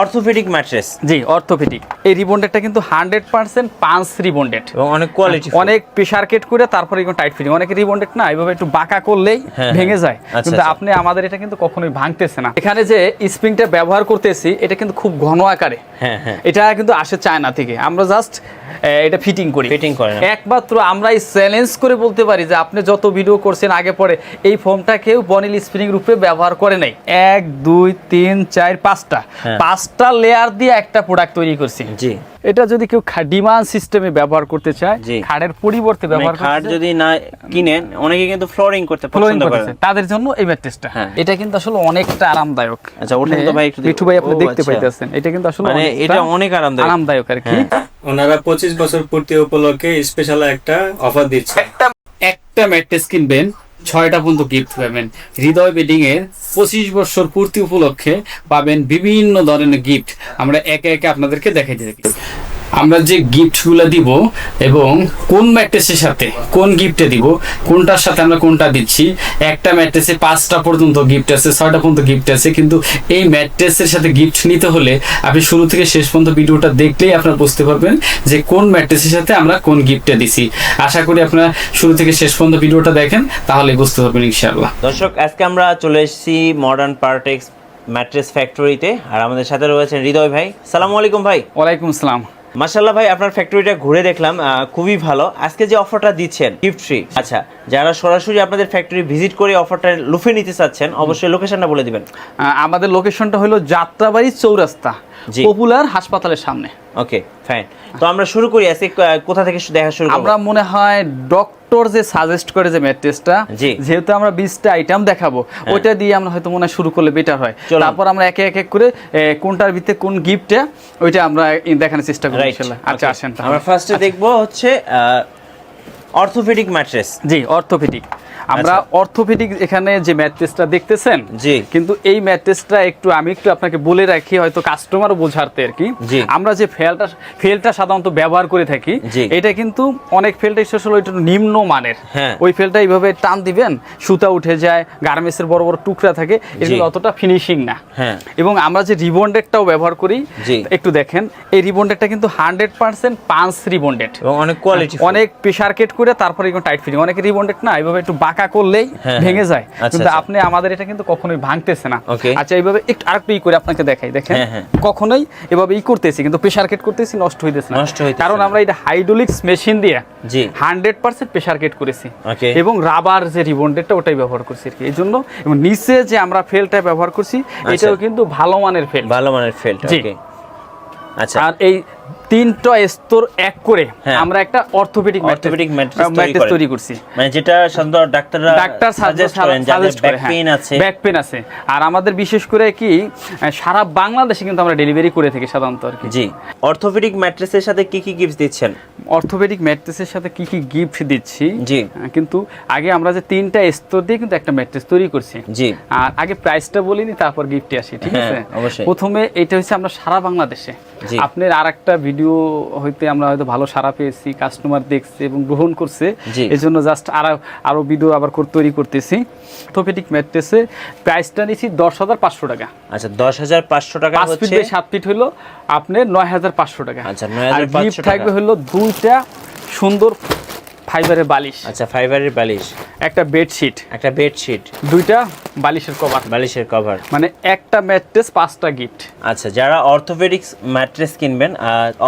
Orthopaedic mattress. জি orthopaedic. এই রিবন্ডেডটা কিন্তু হান্ড্রেড পার্সেন্ট পাঁচ রিবন্ডেড। এবং অনেক কোয়ালিটি অনেক প্রেশার কেট করে তারপরে এরকম টাইট ফিটিং অনেক রিবন্ডেড না এইভাবে একটু বাঁকা করলেই হ্যাঁ, ভেঙে হ্যাঁ। যায়। আচ্ছা, কিন্তু আচ্ছা। আপনি আমাদের এটা কিন্তু কখনোই ভাঙতেছে না। এখানে যে স্প্রিংটা ব্যবহার করতেছি এটা কিন্তু খুব ঘন আকারে। হ্যাঁ এটা কিন্তু আসে চায়না থেকে। আমরা জাস্ট এটা ফিটিং করি। Fitting করেন। একমাত্র আমরা এই চ্যালেঞ্জ করে বলতে পারি যে আপনি যত ভিডিও করছেন আগে পরে এই ফোমটা কেউ বনিল স্প্রিং রূপে ব্যবহার করে নাই। এক দুই তিন চার পাঁচটা। হ্যাঁ। পাঁচটা লেয়ার দিয়ে একটা প্রোডাক্ট তৈরি করছি জি এটা যদি কেউ ডিমান্ড সিস্টেমে ব্যবহার করতে চায় জি। খাড়ের পরিবর্তে মানে ব্যবহার খাট করতে যদি না কিনেন অনেকে কিন্তু ফ্লোরিং করতে পছন্দ চায়, তাদের জন্য এই ম্যাট্রেসটা হ্যাঁ। এটা কিন্তু আসলে অনেকটা আরামদায়ক আচ্ছা, ওঠেন তো ভাই একটু মিঠু ভাই আপনি দেখতে আচ্ছা। পাইতেছেন এটা কিন্তু আসলে মানে এটা অনেক আরামদায়ক। আরামদায়ক আর কি হ্যাঁ। ওনারা পঁচিশ বছর পূর্তি উপলক্ষে স্পেশাল একটা অফার দিচ্ছে একটা একটা ম্যাট্রেস কিনবেন ছয়টা পর্যন্ত গিফট পাবেন। হৃদয় বেডিং এর পঁচিশ বছর পূর্তি উপলক্ষে পাবেন বিভিন্ন ধরনের গিফট আমরা একে একে আপনাদেরকে দেখাই থাকি। আমরা যে গিফটগুলো দিব এবং কোন ম্যাট্রেসের সাথে কোন গিফটে দিব কোনটার সাথে আমরা কোনটা দিচ্ছি একটা ম্যাট্রেসে পাঁচটা পর্যন্ত গিফট আছে ছয়টা পর্যন্ত গিফট আছে কিন্তু এই ম্যাট্রেসের সাথে গিফট নিতে হলে আপনি শুরু থেকে শেষ পর্যন্ত ভিডিওটা দেখলেই আপনারা বুঝতে পারবেন যে কোন ম্যাট্রেসের সাথে আমরা কোন গিফটটা দিছি। আশা করি আপনারা শুরু থেকে শেষ পর্যন্ত ভিডিওটা দেখেন তাহলে বুঝতে পারবেন ইনশাআল্লাহ। দর্শক আজকে আমরা চলে এসেছি মডার্ন পার্টেক্স ম্যাট্রেস ফ্যাক্টরিতে আর আমাদের সাথে রয়েছেন হৃদয় ভাই। সালামু আলাইকুম ভাই। ওয়ালাইকুম আসসালাম। মাশাল্লাহ ভাই আপনার ফ্যাক্টরিটা ঘুরে দেখলাম খুবই ভালো। আজকে যে অফারটা দিচ্ছেন গিফট ফ্রি আচ্ছা যারা সরাসরি আপনাদের ফ্যাক্টরি ভিজিট করে অফারটা লুফে নিতে চাচ্ছেন অবশ্যই লোকেশনটা বলে দিবেন। আমাদের লোকেশনটা হলো যাত্রাবাড়ি চৌরাস্তা। পপুলার হাসপাতালের সামনে। ওকে ফাইন তো আমরা শুরু করি আজকে কোথা থেকে দেখা শুরু করব? আমরা মনে হয় ডক্টর যে সাজেস্ট করে যে ম্যাট্রেসটা। হ্যাঁ। যেহেতু আমরা বিশটা আইটেম দেখাবো ওইটা দিয়ে আমরা হয়তো মনে হয় শুরু করলে বেটার হয়। তারপর আমরা একে এক এক করে কোনটার ভিতরে কোন গিফটটা ওইটা আমরা দেখানোর চেষ্টা করি ইনশাআল্লাহ আচ্ছা আসেন আমরা ফার্স্টে দেখব হচ্ছে অর্থোপেডিক ম্যাট্রেস। জি অর্থোপেডিক। আমরা আচ্ছা। অর্থোপেডিক এখানে যে ম্যাট্রেসটা দেখতেছেন জি। কিন্তু এই ম্যাট্রেসটা একটু আমি একটু আপনাকে বলে রাখি হয়তো কাস্টমারও বোঝাতে আর কি। আমরা যে ফেলটা ফেলটা সাধারণত ব্যবহার করে থাকি এটা কিন্তু অনেক ফেলটা আসলে ওইটা নিম্ন মানের। হ্যাঁ। ওই ফেলটা এইভাবে টান দিবেন সুতা উঠে যায় গার্মেন্টসের বড় বড় টুকরা থাকে এগুলো অতটা ফিনিশিং না। হ্যাঁ। এবং আমরা যে রিবন্ডেডটাও ব্যবহার করি একটু দেখেন এই রিবন্ডেডটা কিন্তু হান্ড্রেড পার্সেন্ট পাঁচ রিবন্ডেড। অনেক কোয়ালিটি অনেক প্রেশার কেট করে তারপরে এরকম টাইট ফিটিং অনেক রিবন্ডেড না এইভাবে একটু বাঁকা করলেই হ্যাঁ, ভেঙে যায়। আচ্ছা, কিন্তু আচ্ছা। আপনি আমাদের এটা কিন্তু কখনোই ভাঙতেছে না। আচ্ছা এইভাবে একটু আরেকটু ই করে আপনাকে দেখাই দেখেন। হ্যাঁ, হ্যাঁ। কখনোই এভাবে ই করতেছি কিন্তু প্রেশার কেট করতেছি নষ্ট হইতেছে না। কারণ আমরা এটা হাইড্রোলিক্স মেশিন দিয়ে। হান্ড্রেড পার্সেন্ট প্রেশার কেট করেছি। এবং রাবার যে রিবন্ডেডটা ওটাই ব্যবহার করছি আর কি। এই জন্য এবং নিচে যে আমরা ফেলটা ব্যবহার করছি এটাও কিন্তু ভালো মানের ফেল ভালো মানের ফেল্ট জি। আচ্ছা। আর এই তিনটা স্তর এক করে হ্যাঁ। আমরা একটা অর্থোপেডিক Orthopedic mattress তৈরি করছি। মানে যেটা সাধারণত ডাক্তাররা ডাক্তার সাজেস্ট করেন যাদের ব্যাক পেইন আছে। ব্যাক পেন আছে। আর আমাদের বিশেষ করে কি সারা বাংলাদেশে কিন্তু আমরা ডেলিভারি করে থাকি সাধারণত আর কি। জি। অর্থোপেডিক ম্যাট্রেসের সাথে কি কি গিফট দিচ্ছেন? অর্থোপেডিক ম্যাট্রেসের সাথে কি কি গিফট দিচ্ছি? জি। কিন্তু আগে আমরা যে তিনটা স্তর দিয়ে কিন্তু একটা ম্যাট্রেস তৈরি করছি। জি। আর আগে প্রাইসটা বলিনি তারপর গিফটে আসি ঠিক হ্যাঁ, আছে? অবশ্যই। প্রথমে এটা হচ্ছে আমরা সারা বাংলাদেশে। আপনার আর একটা ভিডিও হইতে আমরা হয়তো ভালো সারা পেয়েছি কাস্টমার দেখছে এবং গ্রহণ করছে। এই জন্য জাস্ট আরও আরও ভিডিও আবার করে তৈরি করতেছি। অর্থোপেডিক ম্যাট্রেসে প্রাইসটা নিয়েছি দশ হাজার পাঁচশো টাকা। আচ্ছা দশ হাজার পাঁচশো টাকা পাঁচ ফিট সাত ফিট হলো আপনার নয় হাজার পাঁচশো টাকা। আচ্ছা, 9,500 হাজার টাকা। থাকবে হলো দুইটা সুন্দর ফাইবারের বালিশ। আচ্ছা ফাইবারের বালিশ। একটা বেডশিট একটা বেডশিট দুইটা বালিশের কভার বালিশের কভার মানে একটা ম্যাট্রেস পাঁচটা গিফট আচ্ছা যারা অর্থোপেডিক্স ম্যাট্রেস কিনবেন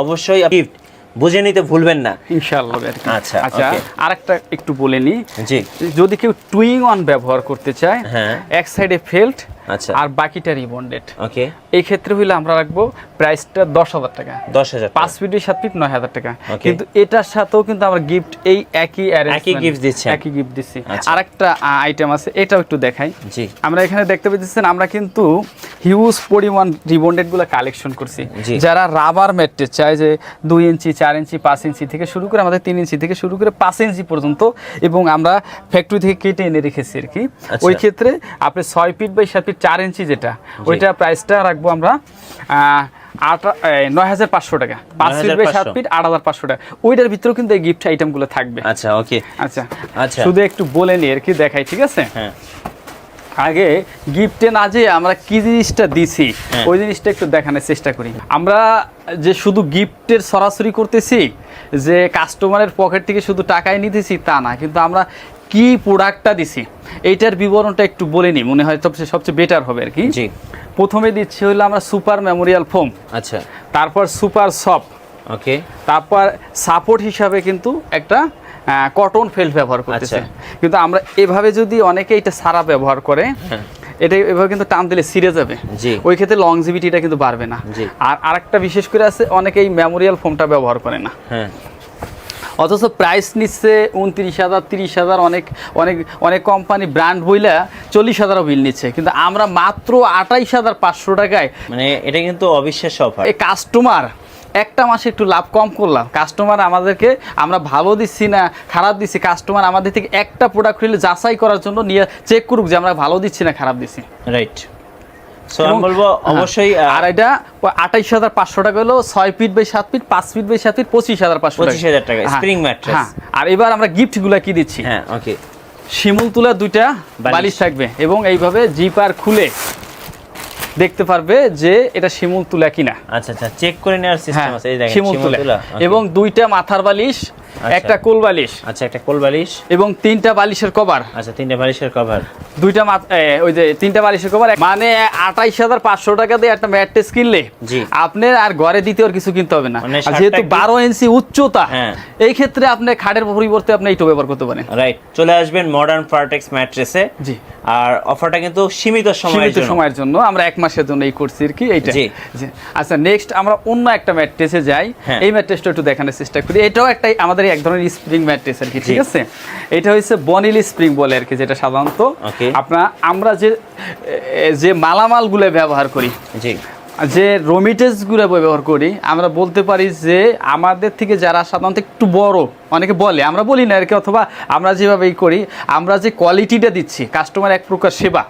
অবশ্যই গিফট বুঝে নিতে ভুলবেন না। ইনশাআল্লাহ আচ্ছা, আচ্ছা আরেকটা একটু বলে নি জি। যদি কেউ টুইং অন ব্যবহার করতে চায় হ্যাঁ। এক সাইডে ফেল্ট আচ্ছা। আর বাকিটা রিবন্ডেড। ওকে। এই ক্ষেত্রে হইলে আমরা রাখব প্রাইসটা দশ হাজার টাকা। দশ হাজার পাঁচ ফিট সাত ফিট নয় হাজার টাকা। কিন্তু এটার সাথেও কিন্তু আমরা গিফট এই একই arrangement, gift দিচ্ছেন। একই গিফট দিচ্ছি। আচ্ছা। আরেকটা আইটেম আছে এটাও একটু দেখাই। জি। আমরা এখানে দেখতে পেতেছেন আমরা কিন্তু হিউজ পরিমাণ রিবন্ডেডগুলো কালেকশন করছি। যারা রাবার ম্যাট্রেস চায় যে দুই ইঞ্চি চার ইঞ্চি পাঁচ ইঞ্চি থেকে শুরু করে আমাদের তিন ইঞ্চি থেকে শুরু করে পাঁচ ইঞ্চি পর্যন্ত এবং আমরা ফ্যাক্টরি থেকে কেটে এনে রেখেছি আর কি। আচ্ছা। ওই ক্ষেত্রে আপনি ছয় ফিট বাই সাত ফিট চার ইঞ্চি যেটা ওইটা প্রাইসটা রাখব আমরা নয় হাজার পাঁচশো টাকা। পাঁচ ফিট বাই সাত ফিট আট হাজার পাঁচশো টাকা। ওইটার ভিতরেও কিন্তু এই গিফট আইটেমগুলো থাকবে। আচ্ছা ওকে আচ্ছা। আচ্ছা। শুধু একটু বলে নি আর কি দেখাই ঠিক আছে? হ্যাঁ। আগে গিফটে না যে আমরা কি জিনিসটা দিছি হ্যাঁ। ওই জিনিসটা একটু দেখানোর চেষ্টা করি। আমরা যে শুধু গিফটের সরাসরি করতেছি যে কাস্টমারের পকেট থেকে শুধু টাকাই নিতেছি তা না। কিন্তু আমরা কি প্রোডাক্টটা দিছি এইটার বিবরণটা একটু বলে নিই মনে হয় সবচেয়ে সবচেয়ে বেটার হবে আর কি। জি। প্রথমে দিচ্ছি হলো আমরা সুপার মেমোরিয়াল ফোম আচ্ছা। তারপর সুপার সফট ওকে। তারপর সাপোর্ট হিসাবে কিন্তু একটা কটন ফেল্ট ব্যবহার করতেছে। আচ্ছা। কিন্তু আমরা এভাবে যদি অনেকে এটা সারা ব্যবহার করে হ্যাঁ। এটা এভাবে কিন্তু টান দিলে সিরে যাবে। ওই ক্ষেত্রে লংজিভিটিটা কিন্তু বাড়বে না। আর আরেকটা বিশেষ করে আছে অনেকে এই মেমোরিয়াল ফোমটা ব্যবহার করে না। হ্যাঁ। অথচ প্রাইস নিচ্ছে উনত্রিশ হাজার তিরিশ হাজার অনেক অনেক অনেক কোম্পানি ব্র্যান্ড বইলা চল্লিশ হাজারও বিল নিচ্ছে। কিন্তু আমরা মাত্র আঠাইশ হাজার পাঁচশো টাকায় মানে এটা কিন্তু অবিশ্বাস্য অফার এই কাস্টমার একটা মাসে একটু লাভ কম করলাম। কাস্টমার আমাদেরকে আমরা ভালো দিচ্ছি না খারাপ দিচ্ছি কাস্টমার আমাদের থেকে একটা প্রোডাক্ট হলে যাচাই করার জন্য নিয়ে চেক করুক যে আমরা ভালো দিচ্ছি না খারাপ দিচ্ছি। রাইট সো আমি বলব হ্যাঁ, অবশ্যই আর এটা আঠাইশ হাজার পাঁচশো টাকা হলো ছয় ফিট বাই সাত ফিট পাঁচ ফিট বাই সাত ফিট পঁচিশ হাজার পাঁচশো 25,000 টাকা, হ্যাঁ, spring mattress। হ্যাঁ। আর এবার আমরা কি দিচ্ছি? হ্যাঁ ওকে শিমুল তুলা দুইটা বালিশ। থাকবে এবং এইভাবে জিপার খুলে দেখতে পারবে যে এটা শিমুল তুলা কিনা। আচ্ছা আচ্ছা চেক করে নেওয়ার সিস্টেম হ্যাঁ আছে এই দেখেন শিমুল তুলা। এবং দুইটা মাথার বালিশ একটা কোল বালিশ। আচ্ছা একটা কোল বালিশ। এবং তিনটা বালিশের কভার। আচ্ছা তিনটা বালিশের কভার। দুইটা ওই যে তিনটা বালিশের কভার। মানে আঠাইশ হাজার পাঁচশো টাকা দিয়ে একটা ম্যাট্রেস কিনলে। আপনার আর ঘরে দিতে আর কিছু কিনতে হবে না। মানে যেহেতু বারো ইঞ্চি উচ্চতা হ্যাঁ। এই ক্ষেত্রে আপনি খাটের পরিবর্তে আপনি এইটা ব্যবহার করতে পারেন। রাইট চলে আসবেন মডার্ন ফার্টেক্স ম্যাট্রেসে জি। আর অফারটা কিন্তু সীমিত সময়ের সীমিত জন্য। সময়ের জন্য আমরা এক মাসের জন্য এই করছি আর কি এইটা। জি। জি। আচ্ছা নেক্সট আমরা অন্য একটা ম্যাট্রেসে যাই। হ্যাঁ। এই ম্যাট্রেসটা একটু দেখানোর চেষ্টা করি। এটাও একটা আমাদের এক ধরনের স্প্রিং ম্যাট্রেস আর কি ঠিক আছে এটা হচ্ছে বনিল স্প্রিং বলে আর কি যেটা সাধারণত. আপনার আমরা যে যে মালামালগুলো ব্যবহার করি জি যে রমিটেজগুলো ব্যবহার করি আমরা বলতে পারি যে আমাদের থেকে যারা সাধারণত একটু বড় অনেকে বলে আমরা বলি না আর কি অথবা আমরা যেভাবেই করি আমরা যে কোয়ালিটিটা দিচ্ছি কাস্টমার এক প্রকার সেবা।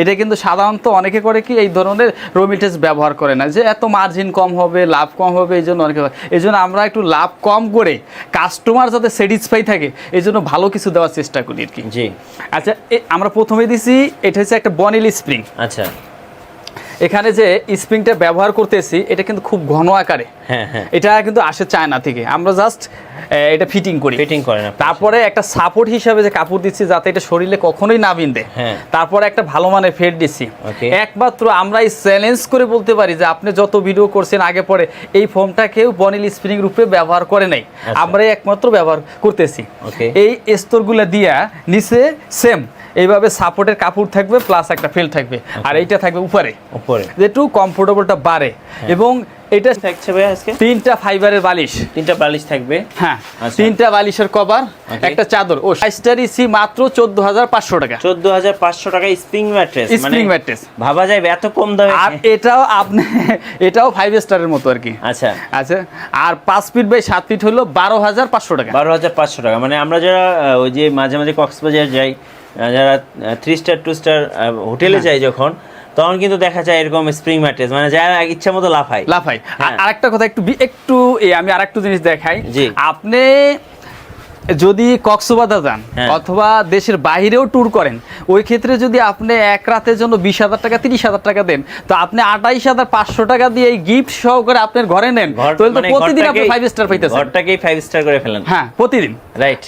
এটা কিন্তু সাধারণত অনেকে করে কি এই ধরনের রোমিটেস ব্যবহার করে না যে এত মার্জিন কম হবে লাভ কম হবে এই জন্য অনেকে এই জন্য আমরা একটু লাভ কম করে কাস্টমার যাতে স্যাটিসফাই থাকে এই জন্য ভালো কিছু দেওয়ার চেষ্টা করি আর কি। জি। আচ্ছা আমরা প্রথমে দিছি এটা হচ্ছে একটা বনিল স্প্রিং আচ্ছা। এখানে যে স্প্রিংটা ব্যবহার করতেছি এটা কিন্তু খুব ঘন আকারে। হ্যাঁ হ্যাঁ। এটা কিন্তু আসে চায়না থেকে। আমরা জাস্ট এটা ফিটিং করি। ফিটিং করেন তারপরে একটা সাপোর্ট হিসাবে যে কাপড় দিচ্ছি যাতে এটা শরীরে কখনোই না বিন্দে হ্যাঁ। তারপরে একটা ভালো মানের ফেট দিচ্ছি। একমাত্র আমরা এই চ্যালেঞ্জ করে বলতে পারি যে আপনি যত ভিডিও করছেন আগে পরে এই ফোমটা কেউ বনিল স্প্রিং রূপে ব্যবহার করে নাই। আমরাই একমাত্র ব্যবহার করতেছি. এই স্তরগুলো দিয়া নিচে সেম এইভাবে সাপোর্টের কাপড় থাকবে প্লাস একটা ফেল থাকবে। আর এইটা থাকবে উপরে। উপরে। যে একটু কমফোর্টেবলটা বাড়ে। হ্যাঁ। এবং এটা থাকছে ভাই আজকে? তিনটা ফাইবারের বালিশ। তিনটা বালিশ থাকবে। হ্যাঁ আচ্ছা। তিনটা বালিশের কভার একটা চাদর। ও সাইজটার ইসি মাত্র চোদ্দ হাজার পাঁচশো টাকা। চোদ্দ হাজার পাঁচশো টাকা স্প্রিং ম্যাট্রেস স্প্রিং ম্যাট্রেস ভাবা যায় এত কম দামে। আর এটাও আপনি এটাও ফাইভ স্টারের মতো আর কি। আচ্ছা। আচ্ছা। আর পাঁচ ফিট বাই সাত ফিট হলো বারো হাজার পাঁচশো টাকা। বারো হাজার পাঁচশো টাকা। মানে আমরা যারা ওই যে মাঝে মাঝে কক্সবাজার যাই যারা থ্রি স্টার টু স্টার হোটেলে যায় যখন তখন কিন্তু দেখা যায় এরকম স্প্রিং ম্যাট্রেস মানে যারা ইচ্ছা মতো লাফাই লাফাই আর একটা আরেকটা কথা একটু একটু আমি আর একটু জিনিস দেখাই। যে আপনি যদি কক্সবাজার যান হ্যাঁ। অথবা দেশের বাইরেও ট্যুর করেন ওই ক্ষেত্রে যদি আপনি এক রাতের জন্য বিশ হাজার টাকা তিরিশ হাজার টাকা দেন তো আপনি আঠাইশ হাজার পাঁচশো টাকা দিয়ে এই গিফট সহকারে আপনার ঘরে নেন। তাহলে তো মানে প্রতিদিন আপনি ফাইভ স্টার পাইতেছেন। ঘরটাকেই ফাইভ স্টার করে ফেলেন। হ্যাঁ প্রতিদিন। রাইট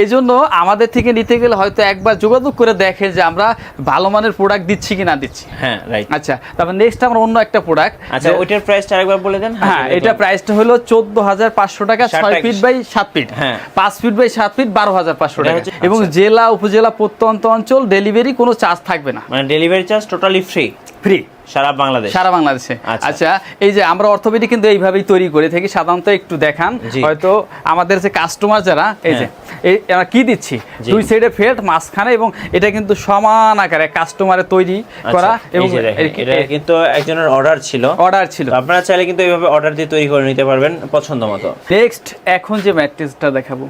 এই জন্য আমাদের থেকে নিতে গেলে হয়তো একবার যোগাযোগ করে দেখে যে আমরা ভালো মানের প্রোডাক্ট দিচ্ছি কি না দিচ্ছি। হ্যাঁ রাইট আচ্ছা তারপর নেক্সট আমরা অন্য একটা প্রোডাক্ট আচ্ছা ওইটার প্রাইসটা আরেকবার বলে দেন। হ্যাঁ এটা প্রাইসটা হলো চোদ্দ হাজার পাঁচশো টাকা ছয় ফিট বাই সাত ফিট হ্যাঁ। পাঁচ ফিট বাই সাত ফিট বারো হাজার পাঁচশো টাকা। এবং আচ্ছা। জেলা উপজেলা প্রত্যন্ত অঞ্চল ডেলিভারি কোনো চার্জ থাকবে না। মানে delivery charge totally free free সারা বাংলাদেশ? সারা বাংলাদেশে। আচ্ছা। আচ্ছা এই যে আমরা অর্থোপেডিক কিন্তু এইভাবেই তৈরি করে থাকি সাধারণত একটু দেখান। হয়তো আমাদের যে কাস্টমার যারা এই যে আমরা কি দিচ্ছি? দুই সাইডে ফেল্ট মাঝখানে এবং এটা কিন্তু সমান আকারে কাস্টমারের তৈরি করা আচ্ছা, যে দেখেন, এটা কিন্তু একজনের অর্ডার ছিল। অর্ডার ছিল। আপনারা চাইলে কিন্তু এইভাবে অর্ডার দিয়ে তৈরি করে নিতে পারবেন পছন্দ মতো। নেক্সট এখন যে ম্যাট্রিক্সটা দেখাবো।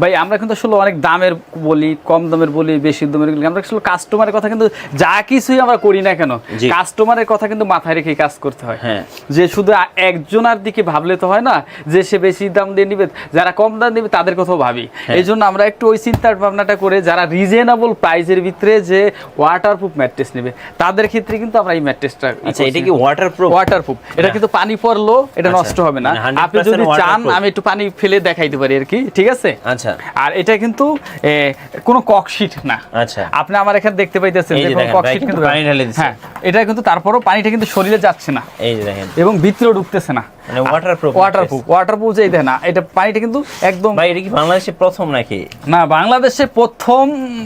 ভাই আমরা কিন্তু আসলে অনেক দামের বলি কম দামের বলি বেশি দামের বলি আমরা আসলে কাস্টমারের কথা কিন্তু যা কিছুই আমরা করি না কেন কাস্টমারের কথা কিন্তু মাথায় রেখে কাজ করতে হয়। হ্যাঁ। যে শুধু একজনের দিকে ভাবলে তো হয় না যে সে বেশি দাম দিয়ে নিবে যারা কম দাম দিবে তাদের কথাও ভাবি। হ্যাঁ। এই জন্য আমরা একটু ওই চিন্তা ভাবনাটা করে যারা রিজনেবল প্রাইসের ভিতরে যে ওয়াটারপ্রুফ ম্যাট্রেস নেবে তাদের ক্ষেত্রে কিন্তু আমরা এই ম্যাট্রেসটা আচ্ছা এটা কি ওয়াটারপ্রুফ ওয়াটারপ্রুফ এটা কিন্তু পানি পড়ল এটা আচ্ছা, নষ্ট হবে না। মানে 100% আপনি যদি চান আমি একটু পানি ফেলে দেখাইতে পারি আর কি ঠিক আছে? আচ্ছা। আর এটা কিন্তু কোনো ককশিট না। আচ্ছা। আপনি আমার এখানে দেখতে পাইতেছেন যে কোনো ককশিট কিন্তু পানি ঢেলে দিছে। হ্যাঁ এটা কিন্তু তারপরও পানিটা কিন্তু শরীরে যাচ্ছে না। এই যে দেখেন। এবং ভিতরেও ঢুকতেছে না। মানে waterproof ওয়াটারপ্রুফ ওয়াটারপ্রুফ যে দেয় না এটা পানিটা কিন্তু একদম ভাই এটা কি বাংলাদেশে প্রথম নাকি? না বাংলাদেশে প্রথম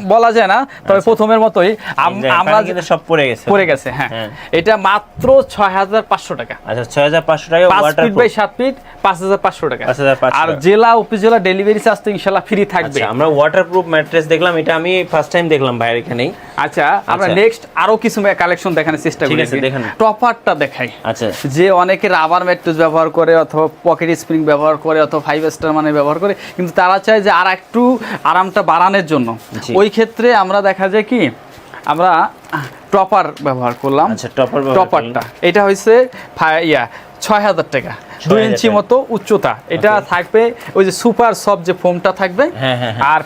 বলা যায় না তবে প্রথমের মতোই। আম- এই যে আমরা পানি সব পড়ে গেছে। পড়ে গেছে হ্যাঁ। হ্যাঁ। এটা মাত্র ছয় হাজার পাঁচশো টাকা। আচ্ছা ছয় হাজার পাঁচশো টাকা পাঁচ ফিট বাই সাত ফিট পাঁচ হাজার পাঁচশো টাকা। 5,500 আর জেলা উপজেলা ডেলিভারি চার্জ তো ইনশাল্লাহ ফ্রি থাকবে। আচ্ছা আমরা ওয়াটারপ্রুফ ম্যাট্রেস দেখলাম এটা আমি ফার্স্ট টাইম দেখলাম ভাইয়ের এখানেই। আচ্ছা আমরা আচ্ছা। নেক্সট আরও কিছু কালেকশন দেখানোর চেষ্টা ঠিক করি আছে, দেখান। টপারটা দেখাই। আচ্ছা। যে অনেকে রাবার ম্যাট্রেস ব্যবহার করে অথবা পকেট স্প্রিং ব্যবহার করে অথবা ফাইভ স্টার মানে ব্যবহার করে কিন্তু তারা চায় যে আর একটু আরামটা বাড়ানোর জন্য। ওই ক্ষেত্রে আমরা দেখা যায় কি আমরা টপার ব্যবহার করলাম। আচ্ছা টপার টপারটা এটা হয়েছে ইয়া ছয় হাজার টাকা। দুই 6,000 ইঞ্চি মতো উচ্চতা। এটা থাকবে ওই যে সুপার সফট যে ফোমটা থাকবে হ্যাঁ, হ্যাঁ, হ্যাঁ। আর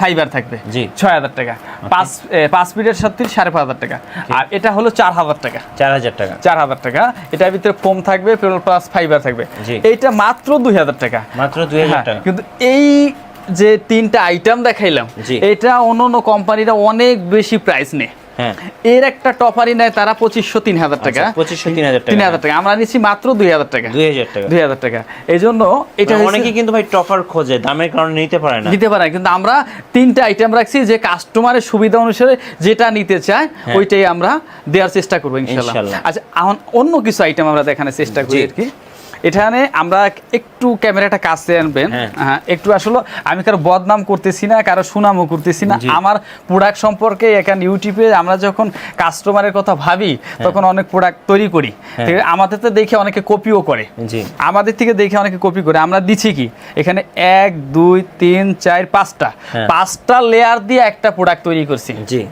ফাইবার থাকবে। ছয় হাজার টাকা। পাঁচ পাঁচ ফিটের সাথে সাড়ে পাঁচ হাজার টাকা। আর এটা হলো চার হাজার টাকা। চার হাজার টাকা। চার হাজার টাকা। এটার ভিতরে ফোম থাকবে প্লাস ফাইবার থাকবে। এইটা মাত্র দুই হাজার টাকা। মাত্র দুই হাজার টাকা। কিন্তু এই যে তিনটা আইটেম দেখাইলাম। এটা অন্য অন্য কোম্পানিরা অনেক বেশি প্রাইস নেয়। এর একটা টপারই নেয় তারা পঁচিশশো তিন হাজার টাকা। আচ্ছা, পঁচিশশো তিন হাজার তিন হাজার টাকা। আমরা নিচ্ছি মাত্র দুই হাজার টাকা। দুই হাজার টাকা। দুই হাজার টাকা। এই জন্য এটা মানে অনেকে কিন্তু ভাই টপার খোঁজে দামের কারণে নিতে পারে না। নিতে পারে কিন্তু আমরা তিনটা আইটেম রাখছি যে কাস্টমারের সুবিধা অনুসারে যেটা নিতে চায় হ্যাঁ। ওইটাই আমরা দেওয়ার চেষ্টা করব ইনশাল্লাহ। আচ্ছা অন্য কিছু আইটেম আমরা দেখানোর চেষ্টা করি আর কি। এখানে আমরা একটু ক্যামেরাটা কাছে আনবেন। হ্যাঁ। হ্যাঁ, একটু আসলে আমি কারও বদনাম করতেছি না কারও সুনামও করতেছি না। আমার প্রোডাক্ট সম্পর্কে এখানে ইউটিউবে আমরা যখন কাস্টমারের কথা ভাবি তখন অনেক প্রোডাক্ট তৈরি করি। হ্যাঁ। আমাদের তো দেখে অনেকে কপিও করে। আমাদের থেকে দেখে অনেকে কপি করে। আমরা দিচ্ছি কি? এখানে এক দুই তিন চার পাঁচটা। হ্যাঁ। পাঁচটা লেয়ার দিয়ে একটা প্রোডাক্ট তৈরি করছি। জি।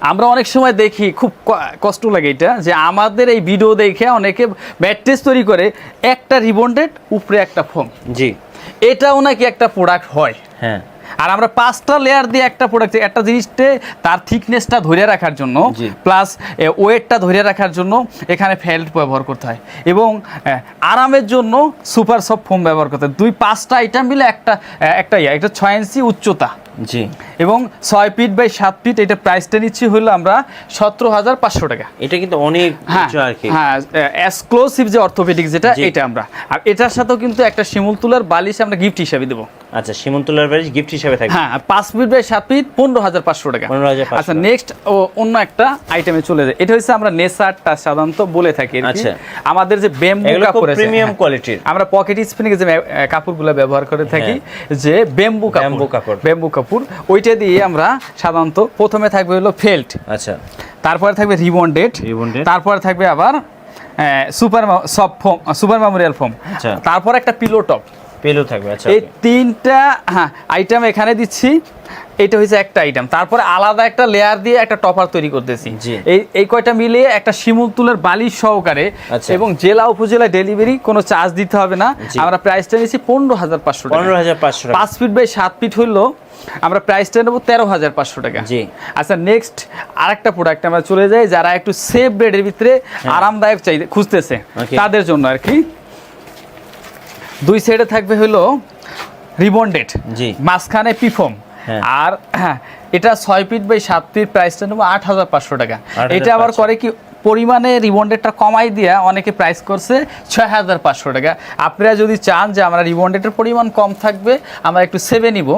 আমরা অনেক সময় দেখি খুব কষ্ট লাগে এটা যে আমাদের এই ভিডিও দেখে অনেকে ব্যাট্রেস তৈরি করে একটা রিবন্ডেড উপরে একটা ফোম। জি। এটাও নাকি একটা প্রোডাক্ট হয়। হ্যাঁ। আর আমরা পাঁচটা লেয়ার দিয়ে একটা প্রোডাক্ট একটা জিনিসটা তার থিকনেসটা ধরে রাখার জন্য প্লাস ওয়েটটা ধরে রাখার জন্য এখানে ফেল্ট ব্যবহার করতে হয়। এবং আরামের জন্য সুপার সফট ফোম ব্যবহার করতে হয়। দুই পাঁচটা আইটেম মিলে একটা একটা ইয়া একটা ছয় ইঞ্চি উচ্চতা। জি। এবং ছয় ফিট বাই সাত ফিট এটা প্রাইসটা নিচ্ছি হলো আমরা সতেরো হাজার পাঁচশো টাকা। এটা কিন্তু অনেক হ্যাঁ উঁচু আর কি। হ্যাঁ এক্সক্লুসিভ যে অর্থোপেডিক যেটা এটা আমরা। আর এটার সাথেও কিন্তু একটা শিমুল তুলার বালিশ আমরা গিফট হিসাবে দেবো। আচ্ছা সীমন্তলার বাড়ি গিফট হিসেবে থাকবে? হ্যাঁ পাঁচ ফিট বাই সাত ফিট পনেরো হাজার পাঁচশো টাকা। 15,500 আচ্ছা নেক্সট অন্য একটা আইটেমে চলে যায়। এটা হচ্ছে আমরা নেসারটা সাধারণত বলে থাকি আচ্ছা। আমাদের যে বেম্বু কাপড় আছে, প্রিমিয়াম হ্যাঁ। কোয়ালিটির আমরা পকেট স্পিনিং যে কাপড়গুলো ব্যবহার করে থাকি যে বেম্বু কাপড়। Bamboo কাপড়। বেম্বু কাপড়। ওইটা দিয়ে আমরা সাধারণত প্রথমে থাকবে হলো ফেল্ট আচ্ছা। তারপরে থাকবে রিবন্ডেড Rebonded। তারপরে থাকবে আবার সুপার সব ফোম সুপার মেমোরিয়াল ফোম। তারপর একটা পিলো টপ পেলু থাকবে আচ্ছা এই তিনটা হ্যাঁ আইটেম এখানে দিচ্ছি। এটা হচ্ছে একটা আইটেম তারপরে আলাদা একটা লেয়ার দিয়ে একটা টপার তৈরি করতেছি। এই এই কয়টা মিলিয়ে একটা শিমুল তুলের বালিশ সহকারে আচ্ছা। এবং জেলা উপজেলা ডেলিভারি কোনো চার্জ দিতে হবে না। আমরা প্রাইসটা নিচ্ছি পনেরো হাজার পাঁচশো টাকা। পনেরো হাজার পাঁচশো পাঁচ ফিট বাই সাত ফিট হইল। আমরা প্রাইসটা নেব তেরো হাজার পাঁচশো টাকা। জি। আচ্ছা নেক্সট আরেকটা প্রোডাক্ট আমরা চলে যাই যারা একটু সেফ বেডের ভিতরে আরামদায়ক চাই খুঁজতেছে হ্যাঁ। তাদের জন্য আর কি। দুই সাইডে থাকবে হলো রিবন্ডেড জি। মাঝখানে পিফম হ্যাঁ। আর হ্যাঁ এটা ছয় ফিট বাই সাত ফিট প্রাইসটা নেব আট হাজার পাঁচশো টাকা। এটা আবার করে কি পরিমাণে রিবন্ডেডটা কমাই দিয়া অনেকে প্রাইস করছে ছয় হাজার পাঁচশো টাকা। আপনারা যদি চান যে আমরা রিবন্ডেডের পরিমাণ কম থাকবে আমরা একটু সেভে নিব।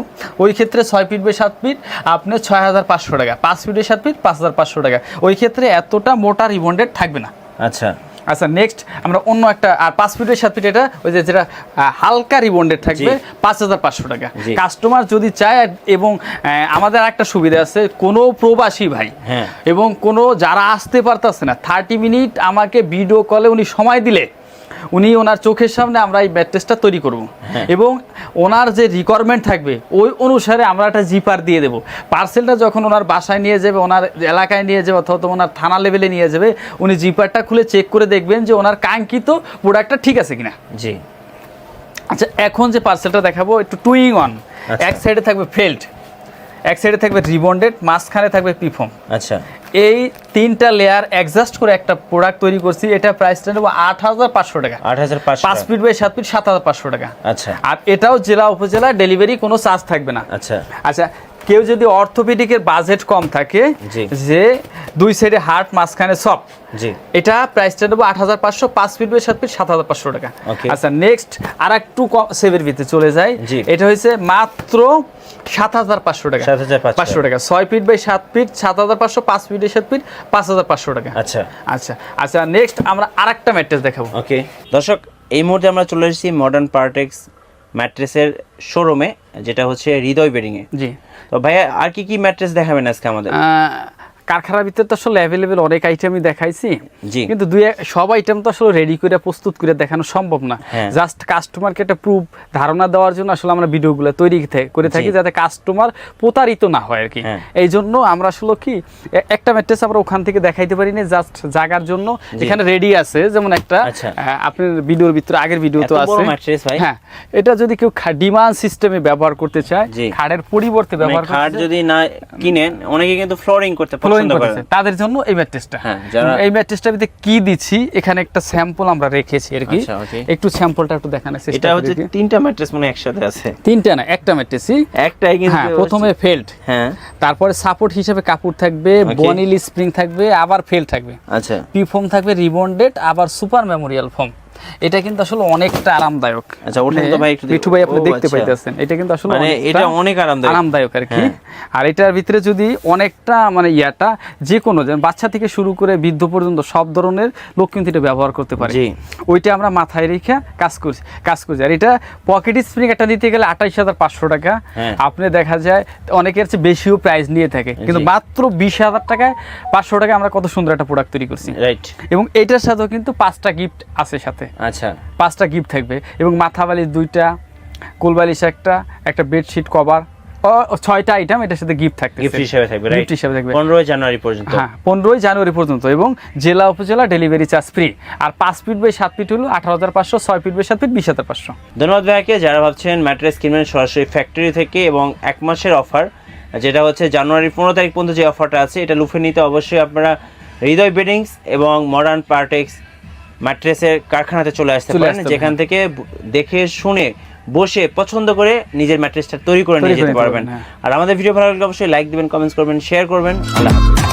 ওই ক্ষেত্রে ছয় ফিট বাই সাত ফিট আপনি ছয় হাজার পাঁচশো টাকা। পাঁচ ফিটের সাত ফিট পাঁচ হাজার পাঁচশো টাকা। ওই ক্ষেত্রে এতটা মোটা রিবন্ডেড থাকবে না। আচ্ছা। আচ্ছা নেক্সট আমরা অন্য একটা আর পাঁচ ফিটের সাত ফিট এটা ওই যে যেটা হালকা রিবন্ডেড থাকবে পাঁচ হাজার পাঁচশো টাকা। কাস্টমার যদি চায় এবং আমাদের একটা সুবিধা আছে কোনো প্রবাসী ভাই হ্যাঁ। এবং কোনো যারা আসতে পারতেছে না থার্টি মিনিট আমাকে ভিডিও কলে উনি সময় দিলে উনি ওনার চোখের সামনে আমরা এই ম্যাট্রেসটা তৈরি করব। হ্যাঁ। এবং ওনার যে রিকোয়ারমেন্ট থাকবে ওই অনুসারে আমরা একটা জিপার দিয়ে দেবো। পার্সেলটা যখন ওনার বাসায় নিয়ে যাবে ওনার এলাকায় নিয়ে যাবে অথবা ওনার থানা লেভেলে নিয়ে যাবে উনি জিপারটা খুলে চেক করে দেখবেন যে ওনার কাঙ্ক্ষিত প্রোডাক্টটা ঠিক আছে কিনা। জি। আচ্ছা এখন যে পার্সেলটা দেখাবো একটু টুইং অন আচ্ছা। এক সাইডে থাকবে ফেল্ট এক সাইডে থাকবে রিবন্ডেড মাঝখানে থাকবে পিফম আচ্ছা। এই তিনটা লেয়ার অ্যাডজাস্ট করে একটা প্রোডাক্ট তৈরি করছি। এটা প্রাইসটা নেব আট হাজার পাঁচশো টাকা। আট হাজার পাঁচশো। পাঁচ ফিট বাই সাত ফিট সাত হাজার পাঁচশো টাকা। আচ্ছা। আর এটাও জেলা উপজেলা ডেলিভারি কোনো চার্জ থাকবে না। আচ্ছা। আচ্ছা কেউ যদি অর্থোপেডিকের বাজেট কম থাকে যে দুই সাইডে হার্ট মাঝখানে সব জি। এটা প্রাইসটা নেব আট হাজার পাঁচশো পাঁচ ফিট বাই সাত ফিট সাত হাজার পাঁচশো টাকা. আচ্ছা নেক্সট আর একটু কম সেভের ভিতরে চলে যায়। এটা হয়েছে মাত্র সাত হাজার পাঁচশো টাকা। 7,500 পাঁচশো। টাকা। ছয় ফিট বাই সাত ফিট সাত হাজার পাঁচশো পাঁচ সাত ফিট পাঁচ হাজার পাঁচশো টাকা। আচ্ছা। আচ্ছা আচ্ছা নেক্সট আমরা আর একটা ম্যাট্রেস দেখাবো। ওকে দর্শক এই মুহূর্তে আমরা চলে এসেছি মডার্ন পার্টেক্স ম্যাট্রেসের শোরুমে যেটা হচ্ছে হৃদয় বেডিংয়ে জি। তো ভাইয়া আর কি কি ম্যাট্রেস দেখাবেন আজকে আমাদের? কারখানার ভিতরে তো আসলে অ্যাভেলেবেল অনেক আইটেমই দেখাইছি। কিন্তু দুই সব আইটেম তো আসলে রেডি করে প্রস্তুত করে দেখানো সম্ভব না। হ্যাঁ। জাস্ট কাস্টমারকে একটা প্রুফ ধারণা দেওয়ার জন্য আসলে আমরা ভিডিওগুলো তৈরি করে থাকি যাতে কাস্টমার প্রতারিত না হয় আর কি। হ্যাঁ। এই জন্য আমরা আসলে কি একটা ম্যাট্রেস আমরা ওখান থেকে দেখাইতে পারি না জাস্ট জাগার জন্য। এখানে রেডি আছে যেমন একটা আচ্ছা। আপনার ভিডিওর ভিতরে আগের ভিডিও তো আছে। হ্যাঁ। এটা যদি কেউ ডিমান্ড সিস্টেমে ব্যবহার করতে চায় খাড়ের পরিবর্তে মানে ব্যবহার খাট করতে যদি না কিনেন অনেকে কিন্তু ফ্লোরিং করতে ফ্লোয়িং করতেছে। তাদের জন্য এই ম্যাট্রেসটা হ্যাঁ, এই ম্যাট্রেসটার ভিতরে কি দিচ্ছি এখানে একটা স্যাম্পল আমরা রেখেছি আর কি। আচ্ছা, একটু স্যাম্পলটা একটু দেখানোর চেষ্টা এটা হচ্ছে তিনটা ম্যাট্রেস মানে একসাথে আছে। তিনটা না একটা ম্যাট্রেসই একটাই কিন্তু হ্যাঁ প্রথমে ফেল্ট হ্যাঁ। তারপরে সাপোর্ট হিসেবে কাপড় থাকবে বনিল স্প্রিং থাকবে আবার ফেল থাকবে। আচ্ছা। পি ফোম থাকবে রিবন্ডেড আবার সুপার মেমোরিয়াল ফোম এটা কিন্তু আসলে অনেকটা আরামদায়ক আচ্ছা, ওঠেন তো ভাই একটু। মিঠু ভাই আপনি দেখতে আচ্ছা। পাইতেছেন এটা কিন্তু আসলে মানে এটা অনেক আরামদায়ক। আরামদায়ক আর কি হ্যাঁ। আর এটার ভিতরে যদি অনেকটা মানে ইয়াটা যে কোনো বাচ্চা থেকে শুরু করে বৃদ্ধ পর্যন্ত সব ধরনের লোক কিন্তু এটা ব্যবহার করতে পারে। ওইটা আমরা মাথায় রেখে কাজ করছি কাজ করছি আর এটা পকেট স্প্রিং একটা দিতে গেলে আঠাইশ হাজার পাঁচশো টাকা হ্যাঁ। আপনি দেখা যায় অনেকের চেয়ে বেশিও প্রাইস নিয়ে থাকে কিন্তু মাত্র বিশ হাজার টাকায় পাঁচশো টাকায় আমরা কত সুন্দর একটা প্রোডাক্ট তৈরি করছি রাইট এবং এটার সাথেও কিন্তু পাঁচটা গিফট আছে সাথে আচ্ছা পাঁচটা গিফট থাকবে এবং মাথা বালিশ দুইটা কোল বালিশ একটা একটা বেডশিট কভার ছয়টা আইটেম এটার সাথে গিফট থাকবে গিফট হিসেবে থাকবে গিফট হিসেবে থাকবে। পনেরোই জানুয়ারি পর্যন্ত। হ্যাঁ পনেরোই জানুয়ারি পর্যন্ত এবং জেলা উপজেলা ডেলিভারি চার্জ ফ্রি আর পাঁচ ফিট বাই সাত ফিট হলো আঠারো হাজার পাঁচশো ছয় ফিট বাই সাত ফিট বিশ হাজার পাঁচশো। ধন্যবাদ ভাইকে যারা ভাবছেন ম্যাট্রেস কিনবেন সরাসরি ফ্যাক্টরি থেকে এবং এক মাসের অফার যেটা হচ্ছে জানুয়ারির পনেরো তারিখ পর্যন্ত যে অফারটা আছে এটা লুফে নিতে অবশ্যই আপনারা হৃদয় বেডিংস এবং মডার্ন পার্টেক্স ম্যাট্রেসের কারখানাতে চলে আসতে পারেন যেখান থেকে দেখে শুনে বসে পছন্দ করে নিজের ম্যাট্রেসটা তৈরি করে নিয়ে যেতে পারবেন। হ্যাঁ। আর আমাদের ভিডিও ভালো লাগলে অবশ্যই লাইক দিবেন কমেন্টস করবেন শেয়ার করবেন। আল্লাহ হাফিজ।